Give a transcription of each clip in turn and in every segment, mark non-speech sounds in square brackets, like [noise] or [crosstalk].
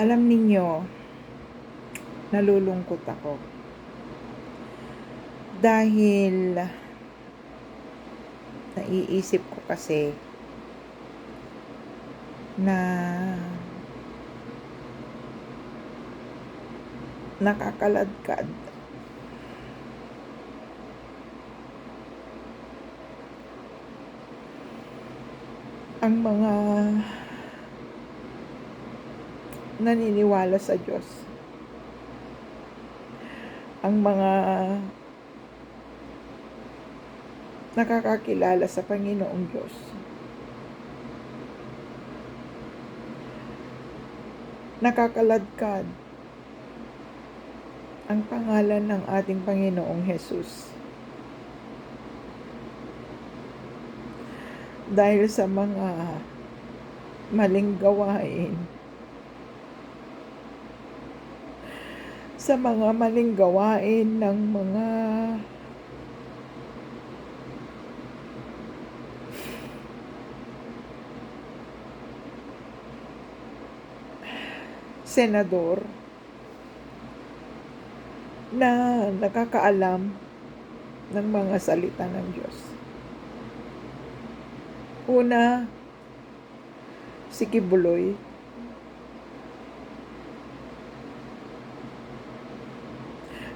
Alam ninyo, nalulungkot ako. Dahil naiisip ko kasi na nakakaladkad ang mga naniniwala sa Diyos. Ang mga nakakakilala sa Panginoong Diyos. Nakakaladkad ang pangalan ng ating Panginoong Hesus. Dahil sa mga maling gawain, sa mga maling gawain ng mga senador na nakakaalam ng mga salita ng Diyos. Una, si Kibuloy.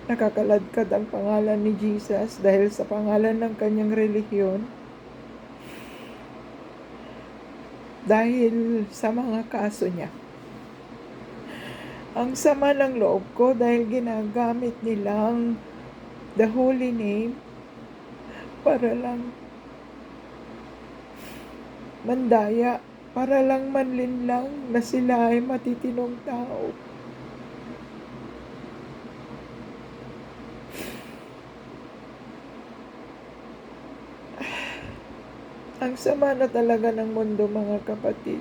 Nakakaladkad ang pangalan ni Jesus dahil sa pangalan ng kanyang relihiyon. Dahil sa mga kaso niya. Ang sama ng loob ko dahil ginagamit nilang the holy name para lang mandaya, para lang manlinlang na sila ay matitinong tao. Ang sama na talaga ng mundo mga kapatid.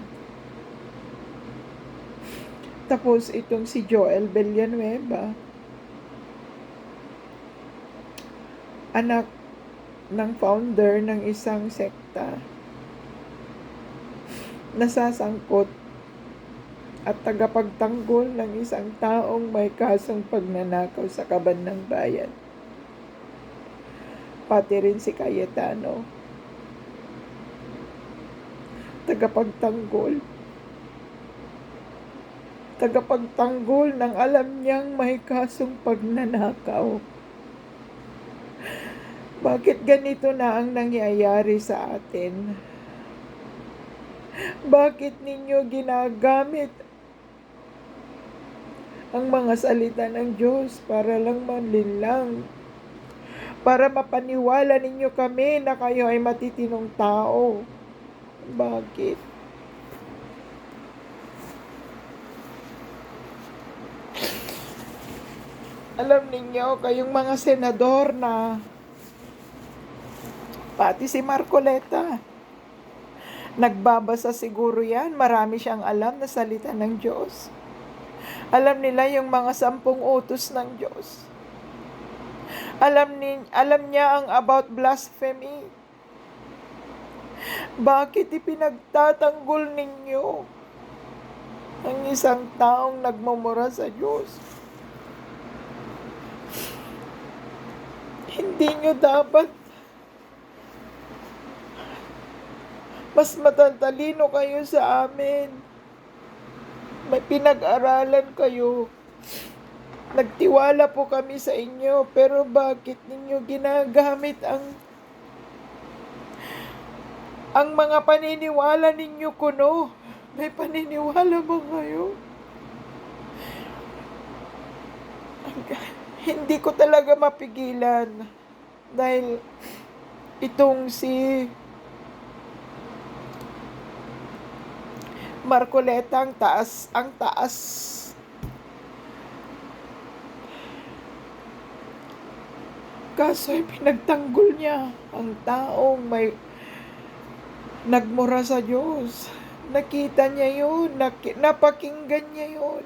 Tapos itong si Joel Villanueva, anak ng founder ng isang sekta, nasasangkot at tagapagtanggol ng isang taong may kasong pagnanakaw sa kaban ng bayan. Pati rin si Cayetano, tagapagtanggol tagapagtanggol ng alam niyang may kasong pagnanakaw. Bakit ganito na ang nangyayari sa atin? Bakit ninyo ginagamit ang mga salita ng Diyos para lang manlinlang? Para mapaniwala ninyo kami na kayo ay matitinong tao. Bakit? Alam ninyo, kayong mga senador na pati si Marcoleta, nagbabasa siguro yan, marami siyang alam na salita ng Diyos. Alam nila yung mga sampung utos ng Diyos. Alam, ni, alam niya ang about blasphemy. Bakit ipinagtatanggol ninyo ang isang taong nagmumura sa Diyos? Hindi nyo dapat mas matatalino kayo sa amin. May pinag-aralan kayo. Nagtiwala po kami sa inyo, pero bakit ninyo ginagamit ang ang mga paniniwala ninyo kuno? May paniniwala ba kayo? [laughs] Hindi ko talaga mapigilan dahil itong si Marcoleta ang taas, ang taas Kaso ay pinagtanggol niya ang taong may nagmura sa Diyos. Nakita niya yun, naki, napakinggan niya yun.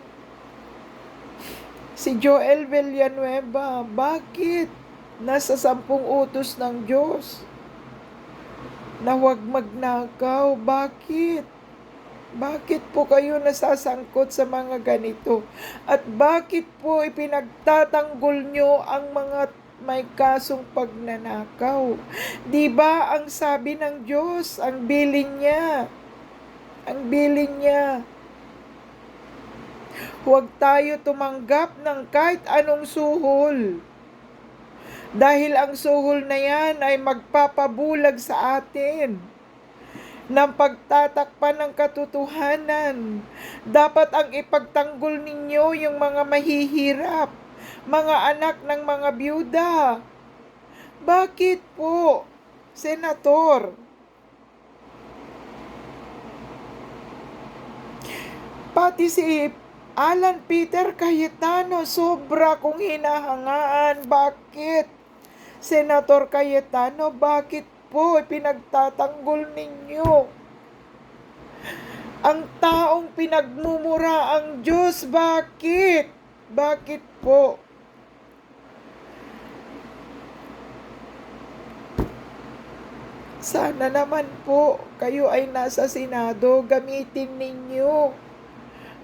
Si Joel Villanueva, bakit? Nasa sampung utos ng Diyos na huwag magnakaw. Bakit? Bakit po kayo nasasangkot sa mga ganito? At bakit po ipinagtatanggol nyo ang mga may kasong pagnanakaw? Di ba ang sabi ng Diyos, ang bilin niya, ang bilin niya, huwag tayo tumanggap ng kahit anong suhol. Dahil ang suhol na yan ay magpapabulag sa atin ng pagtatakpan ng katotohanan. Dapat ang ipagtanggol ninyo yung mga mahihirap, mga anak ng mga byuda. Bakit po, Senator? Pati si Alan Peter Cayetano, sobra kong hinahangaan. Bakit? Senator Cayetano, bakit po pinagtatanggol ninyo? Ang taong pinagmumura ang Diyos, bakit? Bakit po? Sana naman po kayo ay nasa Senado, gamitin ninyo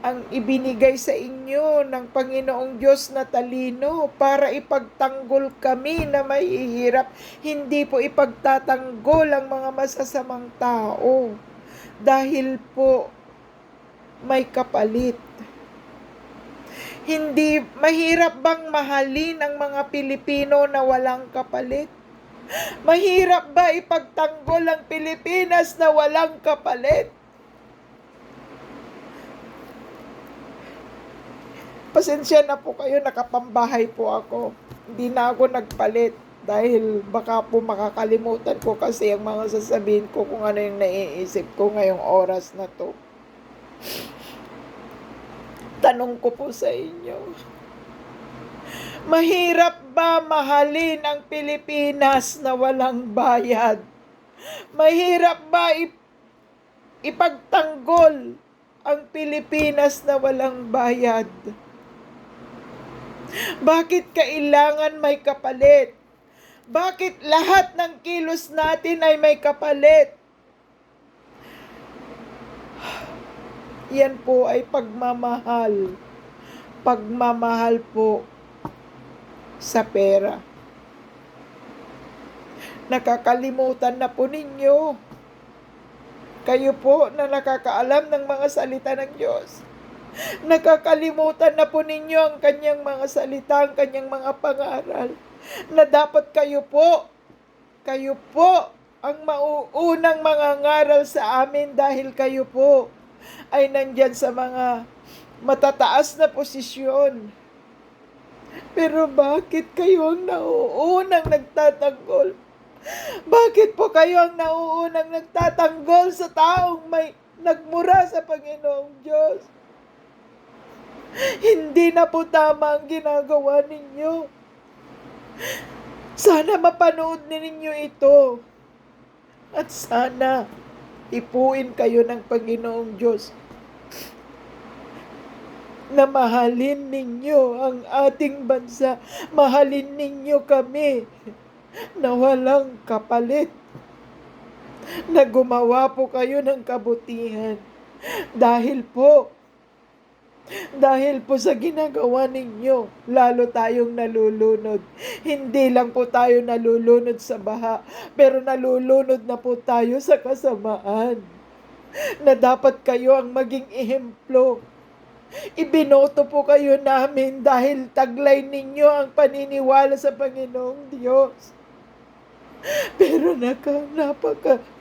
ang ibinigay sa inyo ng Panginoong Diyos na talino para ipagtanggol kami na mahihirap, hindi po ipagtatanggol ang mga masasamang tao dahil po may kapalit. Hindi mahirap bang mahalin ang mga Pilipino na walang kapalit? Mahirap ba ipagtanggol ang Pilipinas na walang kapalit? Pasensya na po kayo, nakapambahay po ako. Hindi na ako nagpalit dahil baka po makakalimutan ko kasi ang mga sasabihin ko kung ano yung naiisip ko ngayong oras na to. Tanong ko po sa inyo. Mahirap mahalin ang Pilipinas na walang bayad? Mahirap ba ip- ipagtanggol ang Pilipinas na walang bayad? Bakit kailangan may kapalit? Bakit lahat ng kilos natin ay may kapalit? Yan po ay pagmamahal. Pagmamahal po sa pera. Nakakalimutan na po ninyo. Kayo po na nakakaalam ng mga salita ng Diyos. Nakakalimutan na po ninyo ang kanyang mga salita, ang kanyang mga pangaral. Na dapat kayo po, kayo po ang mauunang mga ngaral sa amin dahil kayo po ay nandyan sa mga matataas na posisyon. Pero bakit kayo ang nauunang nagtatanggol? Bakit po kayo ang nauunang nagtatanggol sa taong may nagmura sa Panginoong Diyos? Hindi na po tama ang ginagawa ninyo. Sana mapanood ninyo ito. At sana ipuin kayo ng Panginoong Diyos na mahalin ninyo ang ating bansa. Mahalin ninyo kami na walang kapalit. Na gumawa po kayo ng kabutihan. Dahil po, dahil po sa ginagawa ninyo, lalo tayong nalulunod. Hindi lang po tayo nalulunod sa baha, pero nalulunod na po tayo sa kasamaan. Na dapat kayo ang maging ehemplo. Ibinoto po kayo namin dahil taglay ninyo ang paniniwala sa Panginoong Diyos. Pero naka, napaka,